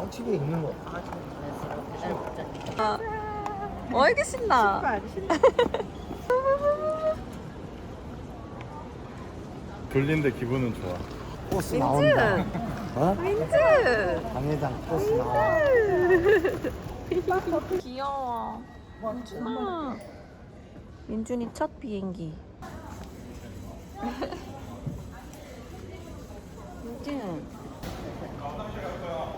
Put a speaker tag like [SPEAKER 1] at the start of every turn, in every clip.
[SPEAKER 1] 방치기에 있는 거.
[SPEAKER 2] 아, 어이구 신나.
[SPEAKER 3] 졸린데 기분은 좋아.
[SPEAKER 1] 버스 나온다.
[SPEAKER 2] 민준,
[SPEAKER 1] 어?
[SPEAKER 2] 민준.
[SPEAKER 1] 당회장 버스 나와.
[SPEAKER 2] 귀여워. 민준아. 민준이 첫 비행기. 민준.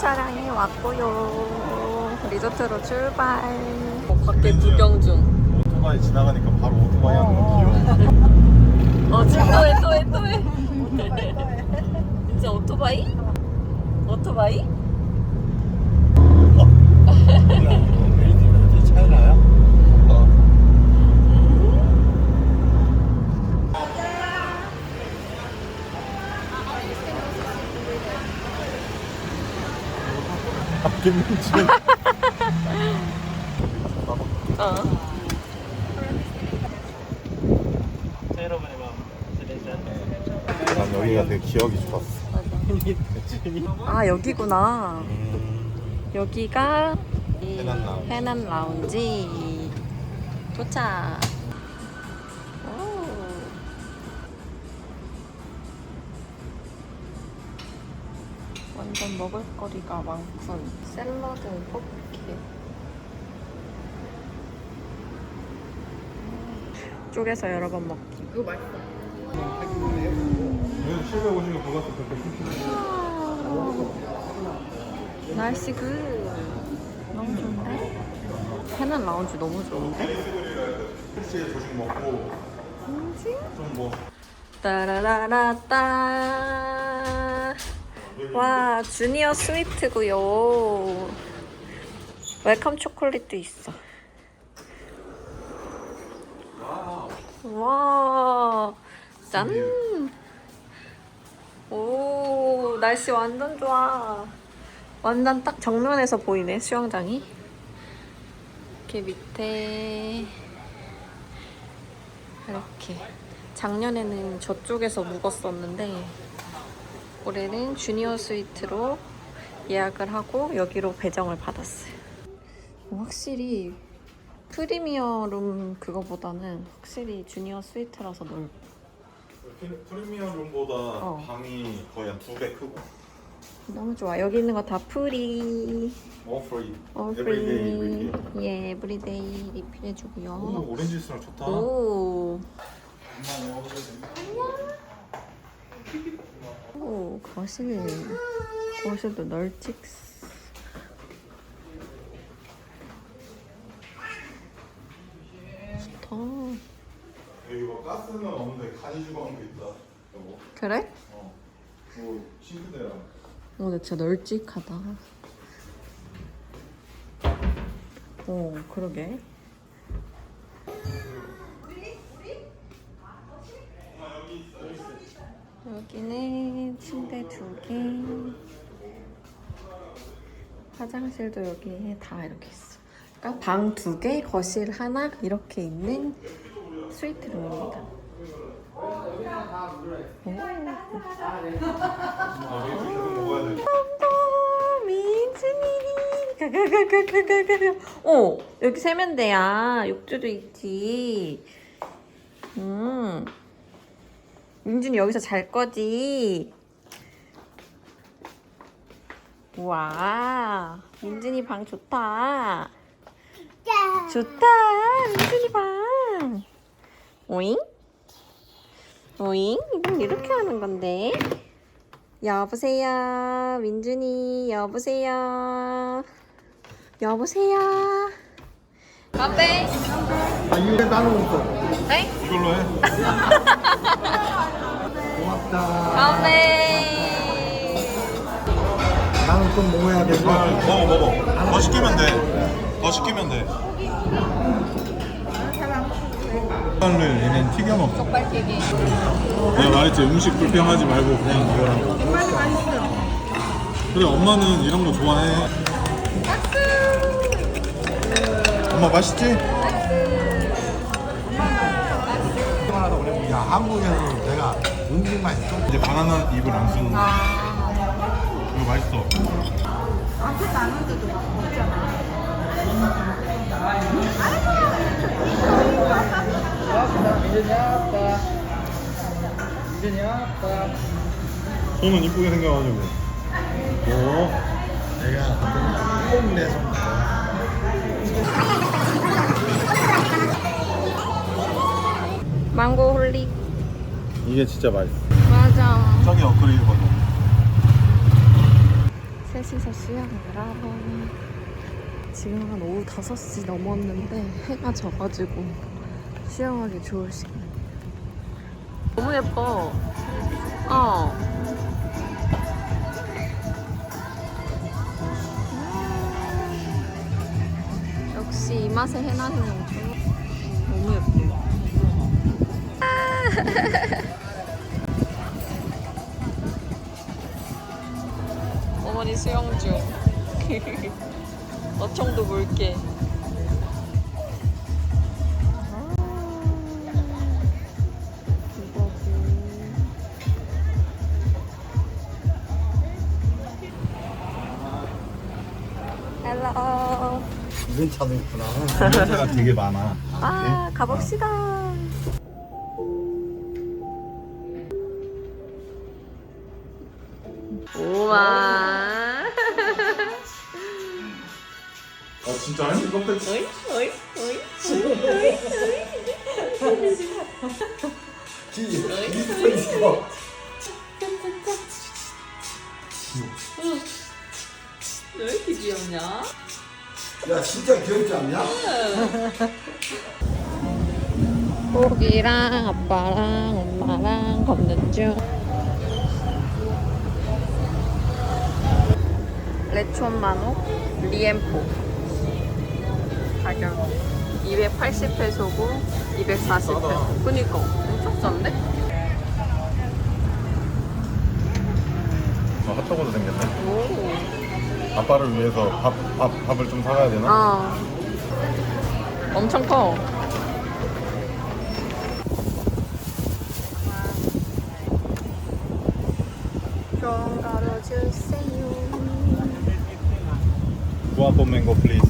[SPEAKER 2] 차량이 왔고요. 리조트로 출발. 어, 밖에 구경 중.
[SPEAKER 3] 오토바이 지나가니까 바로 오토바이 하는 거 귀여워.
[SPEAKER 2] 어, 지금 또해, 또해, 또해. 진짜 오토바이? 오토바이?
[SPEAKER 1] 메이드 차이나요?
[SPEAKER 3] 김민준.
[SPEAKER 2] 어.
[SPEAKER 3] 난 여기가 되게 기억이 좋았어.
[SPEAKER 2] 아, 여기구나. 여기가 이.
[SPEAKER 3] 해난 라운지
[SPEAKER 2] 도착. 완전 먹을거리가 많군. 샐러드, 포케. 쪼개서 여러 번 먹기. 이거 맛있어.
[SPEAKER 3] 여기 750원 부갔을 때 160원.
[SPEAKER 2] 날씨 굿. 너무 좋은데? 해난 라운지 너무 좋은데?
[SPEAKER 3] 택시에 조식 먹고 좀 뭐.
[SPEAKER 2] 따라라라따. 와, 주니어 스위트고요. 웰컴 초콜릿도 있어. 와, 짠. 오, 날씨 완전 좋아. 완전 딱 정면에서 보이네, 수영장이. 이렇게 밑에 이렇게 작년에는 저쪽에서 묵었었는데 올해는 주니어 스위트로 예약을 하고 여기로 배정을 받았어요. 확실히 프리미어 룸 그거보다는 확실히 주니어 스위트라서 넓.
[SPEAKER 3] 프리미엄 룸보다
[SPEAKER 2] 어.
[SPEAKER 3] 방이 거의 한 두 배 크고.
[SPEAKER 2] 너무 좋아. 여기 있는 거 다 프리.
[SPEAKER 3] All free.
[SPEAKER 2] 어, 프리. 예, 에브리데이 리필해 주고요.
[SPEAKER 3] 오, 오렌지 주스랑 좋다.
[SPEAKER 2] 오. 오, 거실. 거실도 널찍스. 좋다.
[SPEAKER 3] 여기 뭐 가스는 없는데 간이 주방도 있다. 여보.
[SPEAKER 2] 그래?
[SPEAKER 3] 어. 뭐 싱크대랑.
[SPEAKER 2] 오, 근데 진짜 널찍하다. 오, 그러게. 여기는 침대 두 개. 화장실도 여기에 다 이렇게 있어. 그러니까 방 두 개, 거실 하나 이렇게 있는 스위트룸입니다.
[SPEAKER 3] 어
[SPEAKER 2] 여기 세면대야 욕조도 있지 음 민준이 여기서 잘 거지 와 민준이 방 좋다 좋다 민준이 방 오잉 오잉 이건 이렇게 하는 건데 여보세요, 민준이, 여보세요. 여보세요. 건배.
[SPEAKER 1] 아 이거 나는 없어
[SPEAKER 2] 네?
[SPEAKER 3] 이걸로 해.
[SPEAKER 2] 건배.
[SPEAKER 1] 나는 좀 먹어야 돼
[SPEAKER 3] 아, 먹어 먹어. 더 시키면 돼. 더 시키면 돼. 를 얘는 튀겨 먹어.
[SPEAKER 2] 족발튀김.
[SPEAKER 3] 내가 말했지 음식 불평하지 말고 그냥 이거라고.
[SPEAKER 2] 정말 맛있어요.
[SPEAKER 3] 그래 엄마는 이런 거 좋아해. 엄마 맛있지?
[SPEAKER 1] 한국에서는 내가 음식 맛이 좀
[SPEAKER 3] 이제 바나나 잎을 안 쓰는 거. 이거 맛있어. 손은 이쁘게 생겨가지고. 오.
[SPEAKER 1] 내가 꼭 내서
[SPEAKER 2] 망고 홀릭.
[SPEAKER 3] 이게 진짜 맛있어.
[SPEAKER 2] 맞아.
[SPEAKER 3] 저기 어크릴거든.
[SPEAKER 2] 셋이서 수영을 하러. 지금 한 오후 5시 넘었는데 해가 져가지고 수영하기 좋을 시간. 너무 예뻐. 어. 음. 역시 이 맛에 해나는. 너무 예뻐. 수영 중. 어청도 물게. 헬로.
[SPEAKER 1] 이런 차도 있구나
[SPEAKER 3] 냄새가 되게 많아.
[SPEAKER 2] 아, 가봅시다.
[SPEAKER 3] 진짜 한 껍데기.
[SPEAKER 2] 어이, 어이, 어이.
[SPEAKER 1] 있어
[SPEAKER 2] 왜 이렇게 귀엽냐?
[SPEAKER 1] 야 진짜 귀엽지 않냐?
[SPEAKER 2] 고기랑 아빠랑 엄마랑 걷는 중. 레촌 만옥 리엠포 가격 280페소고 240페소. 그니까 엄청 싼데?
[SPEAKER 3] 어, 핫도그도 생겼네.
[SPEAKER 2] 오.
[SPEAKER 3] 아빠를 위해서 밥, 밥, 밥을 좀 사가야 되나?
[SPEAKER 2] 어. 엄청 커. 좀 걸어주세요.
[SPEAKER 3] 구아뽀 맹고 플리즈.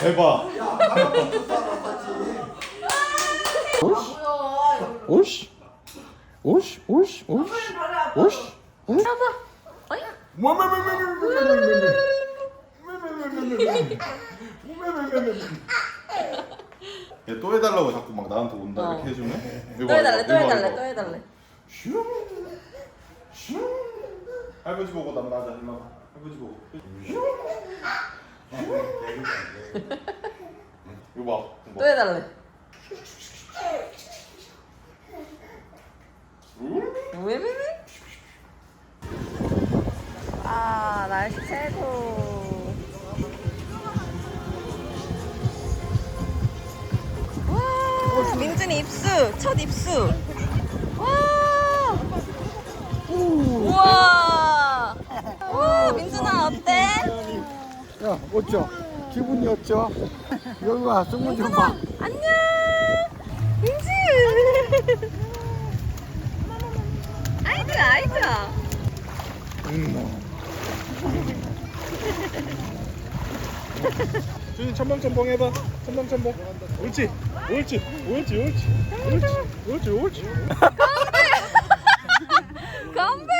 [SPEAKER 3] 대박.
[SPEAKER 1] 오씨 오씨 오씨 오씨 오씨
[SPEAKER 2] 어이?
[SPEAKER 3] 얘또 해달라고 자꾸 막 나한테 온다
[SPEAKER 2] 어.
[SPEAKER 3] 이렇게 해주네.
[SPEAKER 2] 또 해달래, 또 해달래, 또 해달래.
[SPEAKER 3] 할아버지 보고 남 나자 일로 와. 할아버지 보고. 이거 봐.
[SPEAKER 2] 또 해달래. 왜, 왜, 왜? 아, 날씨 최고. 와, 민준이 입수, 첫 입수. 와, 우와. 와, 민준아 어때?
[SPEAKER 1] 야 어쩌 기분이 어쩌 여기 와 승문 좀 봐
[SPEAKER 2] 안녕, 민준. 아이고 아이고.
[SPEAKER 3] 준이 첨벙첨벙 해봐. 첨벙첨벙. 옳지. 옳지. 옳지. 옳지. 옳지. 옳지. 옳지.
[SPEAKER 2] 건배.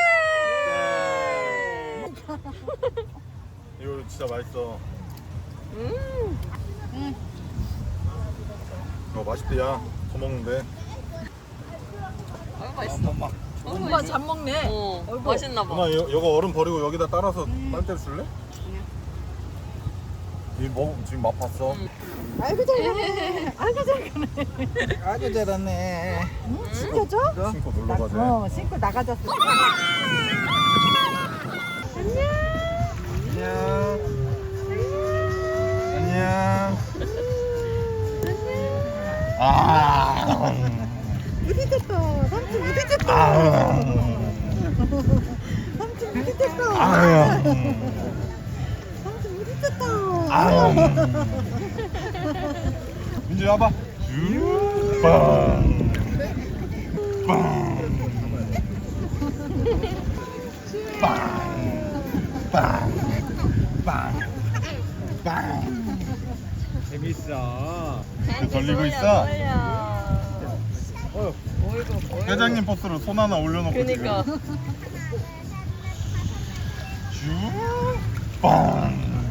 [SPEAKER 3] 이거 진짜 맛있어.
[SPEAKER 2] 음.
[SPEAKER 3] 어 맛있대야. 더 먹는데.
[SPEAKER 2] 아 맛있어.
[SPEAKER 4] 엄마 잘 먹네.
[SPEAKER 2] 어 맛있나 봐.
[SPEAKER 3] 누나 여, 이거 얼음 버리고 여기다 따라서 딴 데로 줄래? 이 뭐, 지금 맛 봤어.
[SPEAKER 4] 아이고 잘하네. 아이고 잘하네.
[SPEAKER 1] 아주 잘하네.
[SPEAKER 4] 신겨줘?
[SPEAKER 3] 신고 놀러 가자.
[SPEAKER 4] 어, 신고 나가졌어.
[SPEAKER 3] 안녕. 안녕. 아.
[SPEAKER 4] 됐어. 삼촌 됐어.
[SPEAKER 3] 아.
[SPEAKER 4] 삼촌 됐어.
[SPEAKER 3] 아유.
[SPEAKER 4] 삼촌 됐어.
[SPEAKER 3] 아유. 민주 와봐. 빵. 빵. 빵. 빵. 빵. 빵. 재밌어. 돌리고 있어. 어. 회장님 포스로 손 하나 올려놓고
[SPEAKER 2] 그니까.
[SPEAKER 3] 지금. 슈. 빵.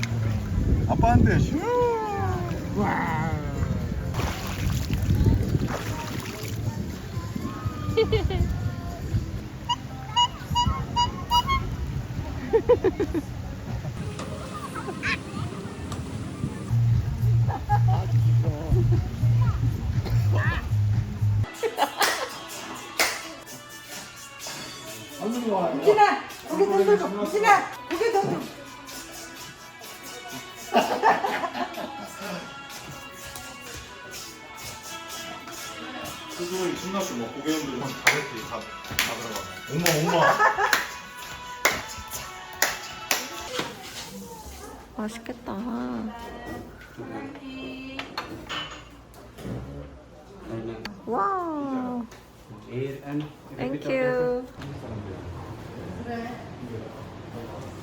[SPEAKER 3] 아빠한테 슈. 와.
[SPEAKER 2] 맛있겠다. 와. 땡큐.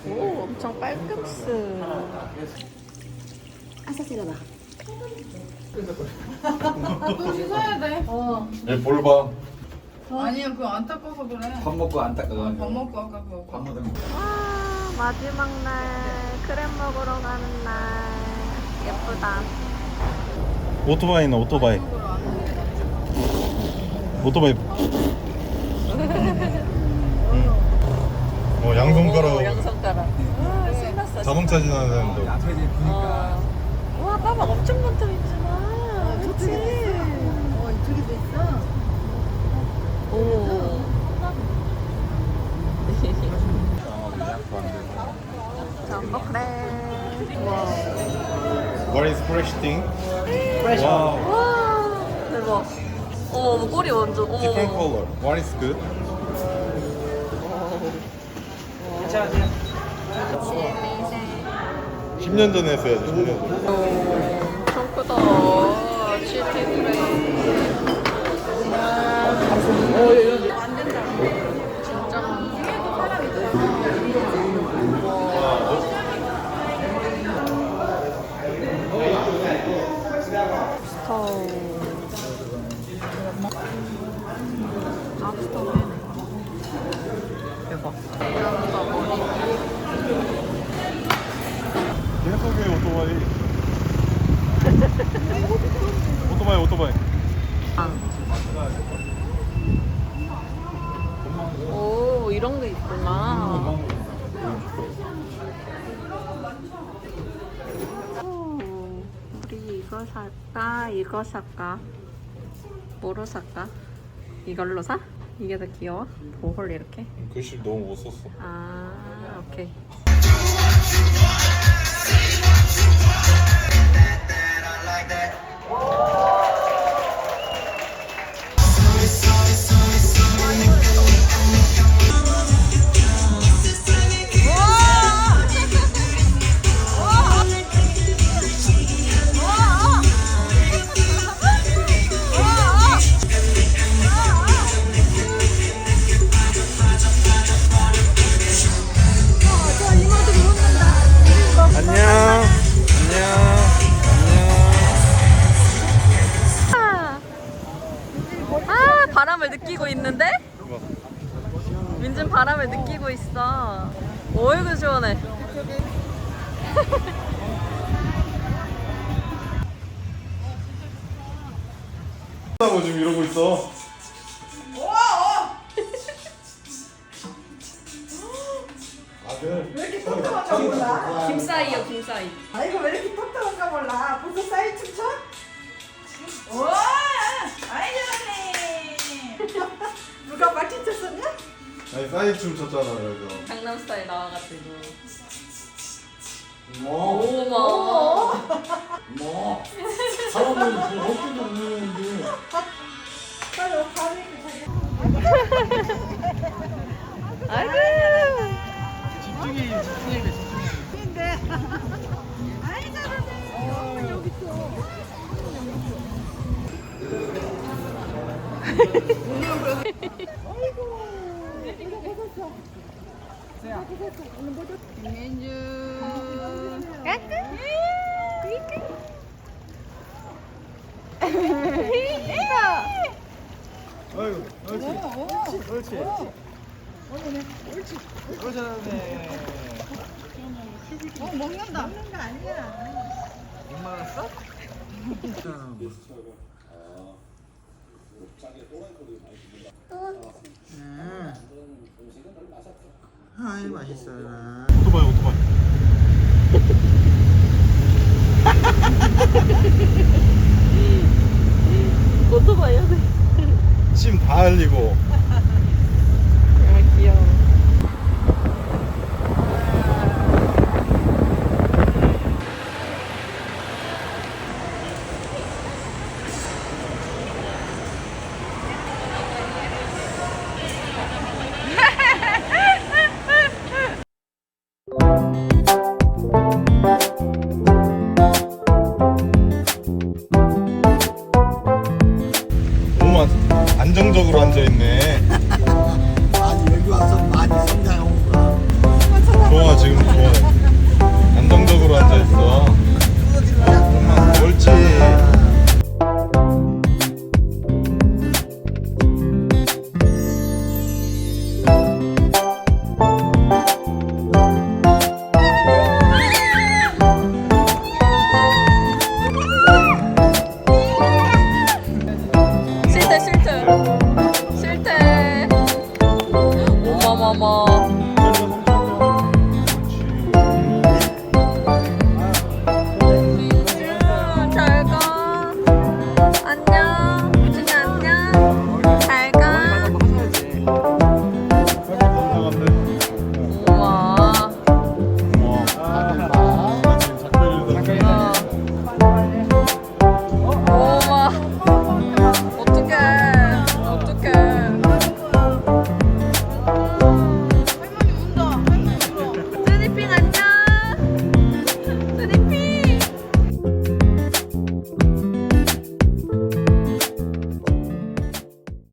[SPEAKER 2] 오, 엄청 빨끔스.
[SPEAKER 3] 얘볼 봐.
[SPEAKER 5] 아니야 그거 안 닦아서 그래
[SPEAKER 1] 밥 먹고 안 닦아.
[SPEAKER 5] 밥 먹고 아까 그거
[SPEAKER 1] 밥 먹으면.
[SPEAKER 2] 와, 마지막 날 크랩 먹으러 가는 날. 예쁘다.
[SPEAKER 3] 오토바이는 오토바이. 오토바이. 어 양손가락
[SPEAKER 2] 양손가락. 아, 신났어.
[SPEAKER 3] 자동차 지나는 데
[SPEAKER 2] 어. 와, 빠박 엄청 많다, 있잖아. 그치?
[SPEAKER 4] 어, 이쪽에도 있어.
[SPEAKER 2] 오. 잠버 크랩. 와.
[SPEAKER 3] What is fresh thing? Wow.
[SPEAKER 2] 와, 대박. 어머, 꼬리 완전. 어머,
[SPEAKER 3] Different
[SPEAKER 2] 어머.
[SPEAKER 3] color. What is good? 괜찮으세요? 10년 전에 했어야지. 10년 전.
[SPEAKER 2] 엄청 크다. 치킨 그레이. 진짜 스토. 랍스터네. 대박.
[SPEAKER 3] 계속해 오토바이. 오토바이 오토바이.
[SPEAKER 2] 오, 이런 게 있구나. 오, 우리 이거 살까? 이거 살까? 뭐로 살까? 이걸로 사? 이게 더 귀여워? 보홀 이렇게?
[SPEAKER 3] 글씨 너무 못 썼어.
[SPEAKER 2] 아, 오케이. 바람을 느끼고 있는데?
[SPEAKER 3] 이거.
[SPEAKER 2] 민준 바람을 느끼고 있어. 어이구 시원해.
[SPEAKER 3] 하고 지금 이러고 있어. 아들.
[SPEAKER 4] 왜 이렇게 톡톡한가 몰라?
[SPEAKER 2] 김사이요 김사이.
[SPEAKER 4] 아이고 왜 이렇게 톡톡한가 몰라? 벌써 사이 춤춰?
[SPEAKER 5] 와! 아이 잘하네.
[SPEAKER 4] 누가 마치 쳤었냐?
[SPEAKER 3] 아니 사이드 춤 췄잖아 그래서.
[SPEAKER 2] 강남 스타일 나와가지고.
[SPEAKER 6] 뭐,
[SPEAKER 2] 어머.
[SPEAKER 6] 뭐, 사람들이 그 어떻게 없는데.
[SPEAKER 4] 빨리 옷 갈아입고 자기
[SPEAKER 2] 아이고.
[SPEAKER 3] 집중이 집중이 돼. 아이고, 옳지, 옳지, 옳지. 옳지, 옳지.
[SPEAKER 5] 어 먹는다.
[SPEAKER 6] 아 이, 맛있어요.
[SPEAKER 3] 오토바이, 오토바이.
[SPEAKER 2] 오토바이야.
[SPEAKER 3] 침 다 흘리고.
[SPEAKER 2] 아 귀여워.